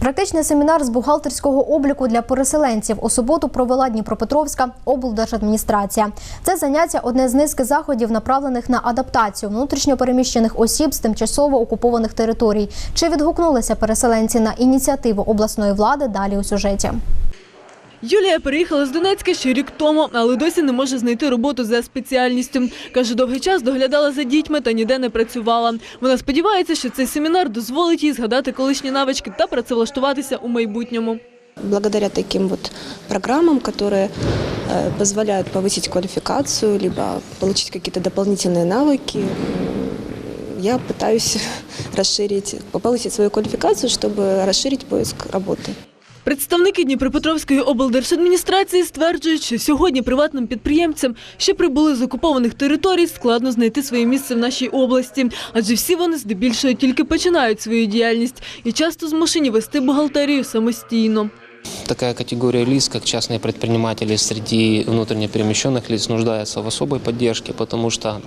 Практичний семінар з бухгалтерського обліку для переселенців у суботу провела Дніпропетровська облдержадміністрація. Це заняття одне з низки заходів, направлених на адаптацію внутрішньопереміщених осіб з тимчасово окупованих територій. Чи відгукнулися переселенці на ініціативу обласної влади? Далі у сюжеті. Юлія переїхала з Донецька ще рік тому, але досі не може знайти роботу за спеціальністю. Каже, довгий час доглядала за дітьми та ніде не працювала. Вона сподівається, що цей семінар дозволить їй згадати колишні навички та працевлаштуватися у майбутньому. Благодаря таким вот программам, которые э, позволяют повысить квалификацию, либо получить какие-то дополнительные навыки, м, я пытаюсь расширить, повысить свою квалификацию, чтобы расширить поиск работы. Представники Дніпропетровської облдержадміністрації стверджують, що сьогодні приватним підприємцям, що прибули з окупованих територій, складно знайти своє місце в нашій області, адже всі вони здебільшого тільки починають свою діяльність і часто змушені вести бухгалтерію самостійно. Такая категория лиц, как частные предприниматели среди внутренне перемещенных лиц, нуждается в особой поддержке, потому что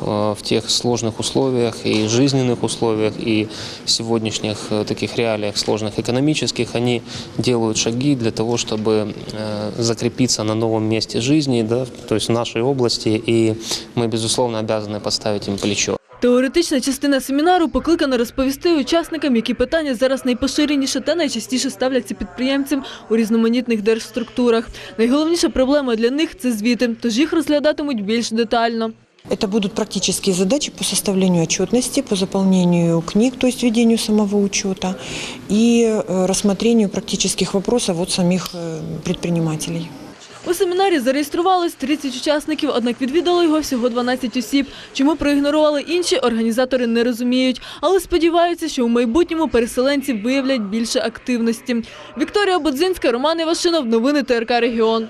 э, в тех сложных условиях и жизненных условиях, и сегодняшних э, таких реалиях сложных экономических, они делают шаги для того, чтобы э, закрепиться на новом месте жизни, да, то есть в нашей области, и мы, безусловно, обязаны поставить им плечо. Теоретична частина семінару покликана розповісти учасникам, які питання зараз найпоширеніше та найчастіше ставляться підприємцям у різноманітних держструктурах. Найголовніша проблема для них це звіти, тож їх розглядатимуть більш детально. Это будут практические задачи по составлению отчетности, по заполнению книг, то есть ведению самого учета и э, рассмотрению практических вопросов от самих э, предпринимателей. У семінарі зареєструвалось 30 учасників, однак відвідало його всього 12 осіб. Чому проігнорували інші, організатори не розуміють, але сподіваються, що у майбутньому переселенці виявлять більше активності. Вікторія Будзинська, Роман Івашинов, новини ТРК Регіон.